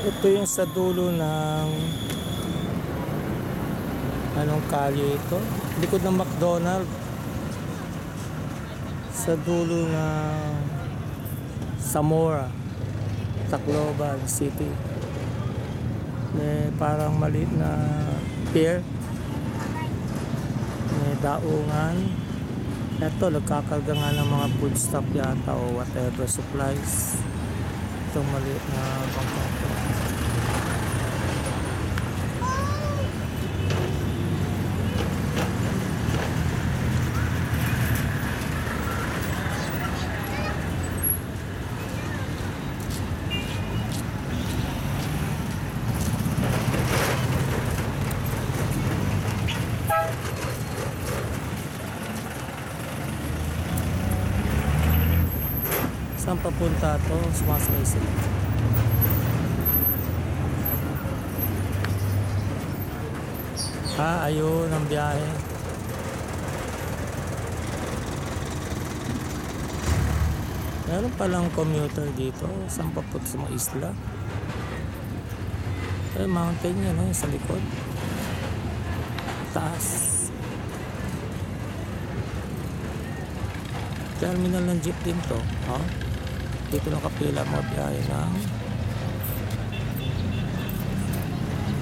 Ito yung sa dulo ng anong kalye ito? Likod ng McDonald. Sa dulo ng Zamora, Tacloban City. May parang maliit na pier. May daungan. Ito, nagkakarga nga ng mga food stuff yata o whatever supplies. Itong maliit na bangka. Saan papunta to? Sumasakay sila. Ah, ayun ang biyahe. Meron palang commuter dito. Saan papunta sa mga isla? Eh, mountain no? yung sa likod. Taas. Terminal ng jeep din to. Oh. Dito nakapila mga biyahe ng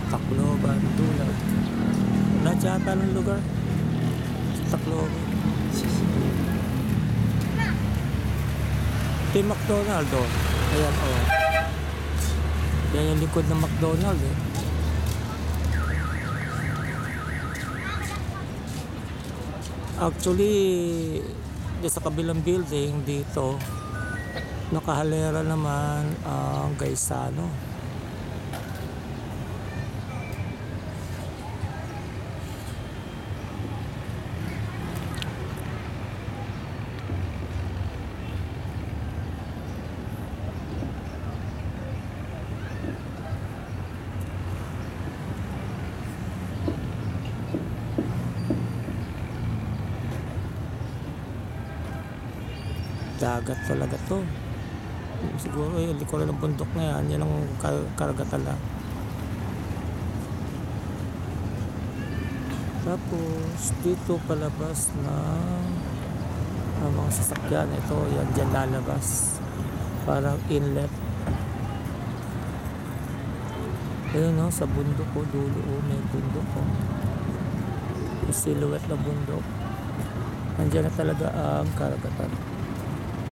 Tacloban, Dulag. Lahat yata ng lugar. Sa Tacloban. Ito yung McDonald oh. Ayan oh. Yan yung likod ng McDonald eh. Actually, di sa kabilang building dito, nakahalera naman ang Gaisano. Dagat talaga to. Siguro yung likuran ng bundok na yan, yan ang kar- karagatan lang. Tapos dito palabas na ang mga sasakyan. Ito yan dyan lalabas. Parang inlet. Ayun no sa bundok ko dulo oh, may bundok ko yung silhouette na bundok. Nandiyan na talaga ang karagatan